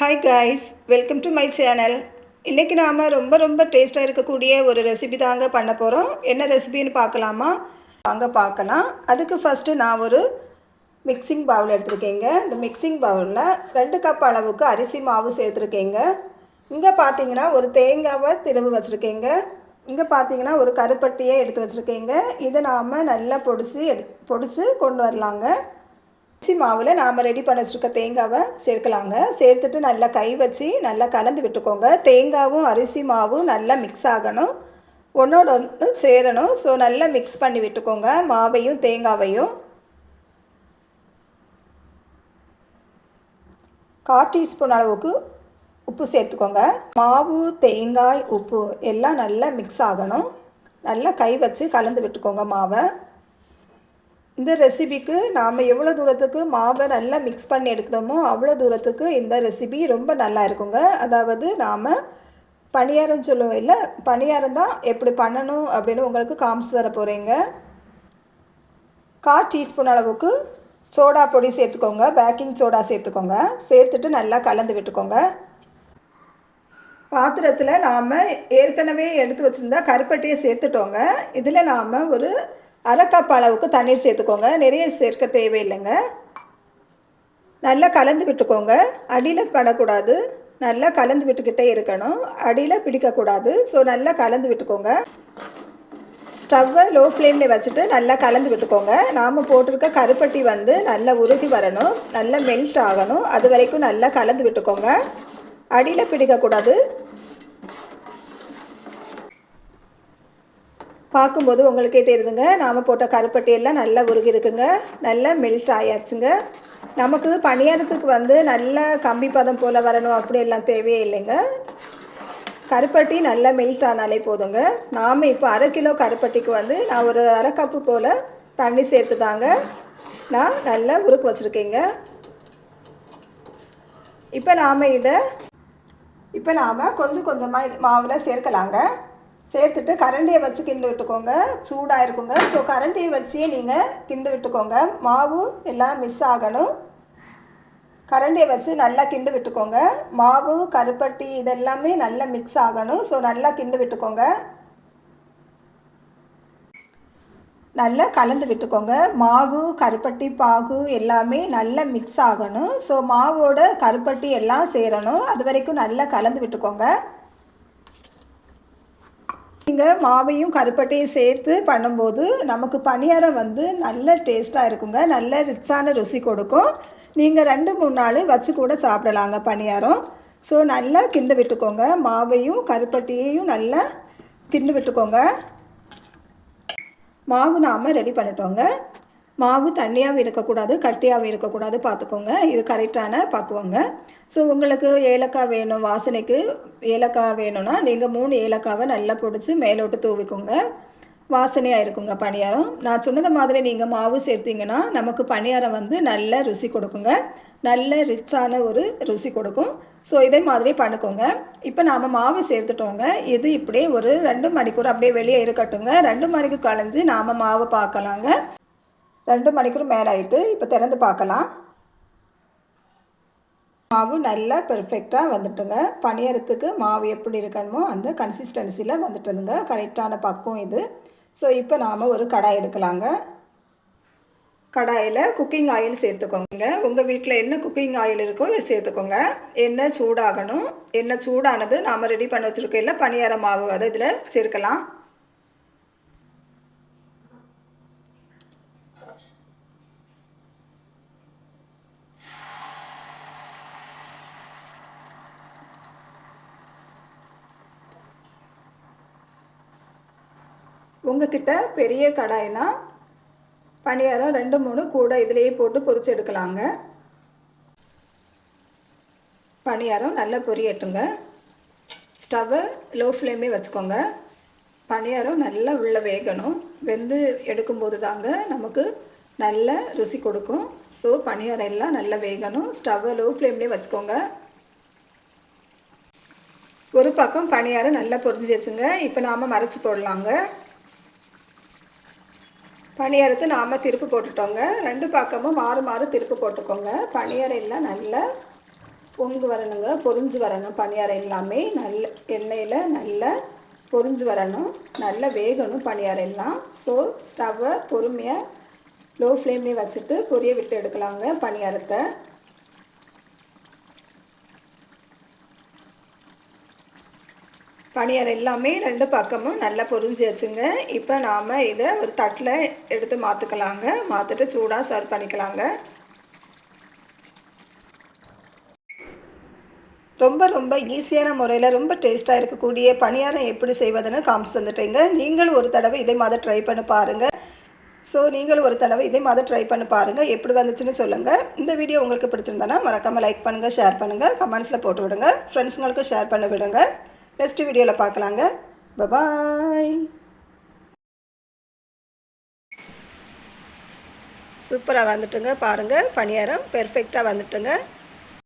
Hi guys welcome to my channel இன்றைக்கி நாம் ரொம்ப ரொம்ப டேஸ்ட்டாக இருக்கக்கூடிய ஒரு ரெசிபி தாங்க பண்ண போகிறோம் என்ன ரெசிபின்னு பார்க்கலாமா? வாங்க பார்க்கலாம். அதுக்கு ஃபஸ்ட்டு நான் ஒரு மிக்சிங் பவுல் எடுத்திருக்கேங்க. இந்த மிக்சிங் பவுலில் ரெண்டு கப் அளவுக்கு அரிசி மாவு சேர்த்துருக்கேங்க. இங்கே பார்த்தீங்கன்னா ஒரு தேங்காவை திரும்பி வச்சுருக்கேங்க. இங்கே பார்த்தீங்கன்னா ஒரு கருப்பட்டியை எடுத்து வச்சுருக்கேங்க. இதை நாம் நல்லா பொடிச்சு எடு பொடிச்சு கொண்டு வரலாங்க. அரிசி மாவில் நாம் ரெடி பண்ண வச்சுருக்க தேங்காவை சேர்க்கலாங்க. சேர்த்துட்டு நல்லா கை வச்சு நல்லா கலந்து விட்டுக்கோங்க. தேங்காவும் அரிசி மாவும் நல்லா மிக்ஸ் ஆகணும். ஒன்றோட ஒன்று சேரணும். ஸோ நல்லா மிக்ஸ் பண்ணி விட்டுக்கோங்க. மாவையும் தேங்காவையும். கால் டீஸ்பூன் அளவுக்கு உப்பு சேர்த்துக்கோங்க. மாவு தேங்காய் உப்பு எல்லாம் நல்லா மிக்ஸ் ஆகணும். நல்லா கை வச்சு கலந்து விட்டுக்கோங்க மாவை. இந்த ரெசிபிக்கு நாம் எவ்வளோ தூரத்துக்கு மாவை நல்லா மிக்ஸ் பண்ணி எடுக்கிறோமோ அவ்வளோ தூரத்துக்கு இந்த ரெசிபி ரொம்ப நல்லா இருக்குங்க. அதாவது நாம் பணியாரம் சொல்லுவோம் இல்லை பணியாரம் தான் எப்படி பண்ணணும் அப்படின்னு உங்களுக்கு காமிச்சு தர போகிறீங்க கால் டீஸ்பூன் அளவுக்கு சோடா பொடி சேர்த்துக்கோங்க பேக்கிங் சோடா சேர்த்துக்கோங்க. சேர்த்துட்டு நல்லா கலந்து விட்டுக்கோங்க. பாத்திரத்தில் நாம் ஏற்கனவே எடுத்து வச்சுருந்தா கருப்பட்டியை சேர்த்துட்டோங்க. இதில் நாம் ஒரு அரை கப் அளவுக்கு தண்ணீர் சேர்த்துக்கோங்க. நிறைய சேர்க்க தேவையில்லைங்க. நல்லா கலந்து விட்டுக்கோங்க. அடியில் படக்கூடாது. நல்லா கலந்து விட்டுக்கிட்டே இருக்கணும். அடியில் பிடிக்கக்கூடாது. ஸோ நல்லா கலந்து விட்டுக்கோங்க. ஸ்டவ்வை லோ ஃப்ளேமில் வச்சுட்டு நல்லா கலந்து விட்டுக்கோங்க. நாம் போட்டிருக்க கருப்பட்டி வந்து நல்லா உருகி வரணும். நல்லா மெல்ட் ஆகணும். அது வரைக்கும் நல்லா கலந்து விட்டுக்கோங்க. அடியில் பிடிக்கக்கூடாது. பார்க்கும்போது உங்களுக்கே தெரியுதுங்க. நாம் போட்ட கருப்பட்டியெல்லாம் நல்லா உருகி இருக்குங்க. நல்லா மெல்ட் ஆயாச்சுங்க. நமக்கு பணியாரத்துக்கு வந்து நல்ல கம்பி பதம் போல் வரணும் அப்படி எல்லாம் தேவையே இல்லைங்க. கருப்பட்டி நல்லா மெல்ட் ஆனாலே போதுங்க. நாம் இப்போ அரை கிலோ கருப்பட்டிக்கு வந்து நான் ஒரு அரை கப்பு போல் தண்ணி சேர்த்து தாங்க நான் நல்லா உருக்கு வச்சுருக்கேங்க. இப்போ நாம் இதை இப்போ நாம் கொஞ்சம் கொஞ்சமாக இது மாவில் சேர்க்கலாங்க. சேர்த்துட்டு கரண்டியை வச்சு கிண்டு விட்டுக்கோங்க. சூடாக இருக்குங்க ஸோ கரண்டியை வச்சே நீங்கள் கிண்டு விட்டுக்கோங்க. மாவு எல்லாம் மிஸ் ஆகணும். கரண்டியை வச்சு நல்லா கிண்டு விட்டுக்கோங்க. மாவு கருப்பட்டி இதெல்லாமே நல்லா மிக்ஸ் ஆகணும். ஸோ நல்லா கிண்டு விட்டுக்கோங்க. நல்லா கலந்து விட்டுக்கோங்க. மாவு கருப்பட்டி பாகு எல்லாமே நல்லா மிக்ஸ் ஆகணும். ஸோ மாவோட கருப்பட்டி எல்லாம் சேரணும். அது வரைக்கும் நல்லா கலந்து விட்டுக்கோங்க. நீங்கள் மாவையும் கருப்பட்டையும் சேர்த்து பண்ணும்போது நமக்கு பணியாரம் வந்து நல்ல டேஸ்ட்டாக இருக்குங்க. நல்ல ரிச்சான ருசி கொடுக்கும். நீங்கள் ரெண்டு மூணு நாள் வச்சு கூட சாப்பிடலாங்க பணியாரம். ஸோ நல்லா கிண்டு விட்டுக்கோங்க. மாவையும் கருப்பட்டியையும் நல்லா கிண்டு விட்டுக்கோங்க. மாவு நாம் ரெடி பண்ணிட்டோங்க. மாவு தண்ணியாகவும் இருக்கக்கூடாது கட்டியாகவும் இருக்கக்கூடாது பார்த்துக்கோங்க இது கரெக்டான பார்க்குவோங்க ஸோ உங்களுக்கு ஏலக்காய் வேணும் வாசனைக்கு ஏலக்காய் வேணும்னா நீங்கள் மூணு ஏலக்காவை நல்லா பிடிச்சி மேலோட்டு தூவிக்கோங்க. வாசனையாக இருக்குங்க பணியாரம். நான் சொன்னது மாதிரி நீங்கள் மாவு சேர்த்திங்கன்னா நமக்கு பணியாரம் வந்து நல்ல ருசி கொடுக்குங்க. நல்ல ரிச்சான ஒரு ருசி கொடுக்கும். ஸோ இதே மாதிரி பண்ணிக்கோங்க. இப்போ நாம் மாவு சேர்த்துட்டோங்க. இது இப்படியே ஒரு ரெண்டு மணிக்கூர் அப்படியே வெளியே இருக்கட்டுங்க. ரெண்டு மணிக்கு கலைஞ்சி நாம் மாவு பார்க்கலாங்க ரெண்டு மணிக்கு மேலே ஆகிட்டு இப்போ திறந்து பார்க்கலாம். மாவு நல்லா பெர்ஃபெக்டாக வந்துட்டுங்க. பணியறத்துக்கு மாவு எப்படி இருக்கணுமோ அந்த கன்சிஸ்டன்சியில் வந்துட்டுதுங்க. கரெக்டான பக்கம் இது. ஸோ இப்போ நாம் ஒரு கடாய் எடுக்கலாங்க. கடாயில் குக்கிங் ஆயில் சேர்த்துக்கோங்க. உங்கள் வீட்டில் என்ன குக்கிங் ஆயில் இருக்கோ சேர்த்துக்கோங்க. எண்ணெய் சூடாகணும். எண்ணெய் சூடானது நாம் ரெடி பண்ணி வச்சுருக்கையில் பணியார மாவு அதை இதில் சேர்க்கலாம். உங்ககிட்ட பெரிய கடாய்னா பணியாரம் ரெண்டு மூணு கூட இதிலேயே போட்டு பொரிச்சு எடுக்கலாங்க. பணியாரம் நல்லா பொரியட்டுங்க. ஸ்டவ்வை லோ ஃப்ளேமே வச்சுக்கோங்க. பணியாரம் நல்லா உள்ளே வேகணும். வெந்து எடுக்கும்போது தாங்க நமக்கு நல்ல ருசி கொடுக்கும். ஸோ பணியாரம் எல்லாம் நல்லா வேகணும். ஸ்டவ்வை லோ ஃப்ளேம்லேயே வச்சுக்கோங்க. ஒரு பக்கம் பணியாரம் நல்லா பொரிஞ்சு வச்சுங்க இப்போ நாம் மறைச்சி போடலாங்க. பணியாரத்தை நாம் திருப்பு போட்டுட்டோங்க. ரெண்டு பக்கமும் மாறு மாறு திருப்பு போட்டுக்கோங்க. பணியாரம் எல்லாம் நல்லா பொங்கு வரணுங்க. பொரிஞ்சு வரணும் பனியாரம் எல்லாமே. நல்ல எண்ணெயில் நல்லா பொரிஞ்சு வரணும். நல்லா வேகணும் பனியாரம் எல்லாம். ஸோ ஸ்டவ்வை பொறுமையாக லோ ஃப்ளேம்லேயே வச்சுட்டு பொரிய விட்டு எடுக்கலாங்க பணியாரத்தை பணியாரம் எல்லாமே ரெண்டு பக்கமும் நல்லா பொரிஞ்சு வச்சுங்க இப்போ நாம் இதை ஒரு தட்டில் எடுத்து மாற்றுக்கலாங்க மாற்றிட்டு சூடாக சர்வ் பண்ணிக்கலாங்க. ரொம்ப ரொம்ப ஈஸியான முறையில் ரொம்ப டேஸ்ட்டாக இருக்கக்கூடிய பணியாரம் எப்படி செய்வதுன்னு காமிச்சு தந்துட்டேங்க. நீங்கள் ஒரு தடவை இதே மாதிரி ட்ரை பண்ணி பாருங்கள் ஸோ நீங்கள் ஒரு தடவை இதே மாதிரி ட்ரை பண்ணி பாருங்கள் எப்படி வந்துச்சுன்னு சொல்லுங்கள் இந்த வீடியோ உங்களுக்கு பிடிச்சிருந்தானா மறக்காமல் லைக் பண்ணுங்கள் ஷேர் பண்ணுங்கள் கமெண்ட்ஸில் போட்டு விடுங்க. ஃப்ரெண்ட்ஸுங்களுக்கும் ஷேர் பண்ணி விடுங்க. நெக்ஸ்ட் வீடியோவில் பார்க்கலாங்க. பபாய் சூப்பராக வந்துட்டுங்க பாருங்கள் பணியாரம் பெர்ஃபெக்டாக வந்துட்டுங்க.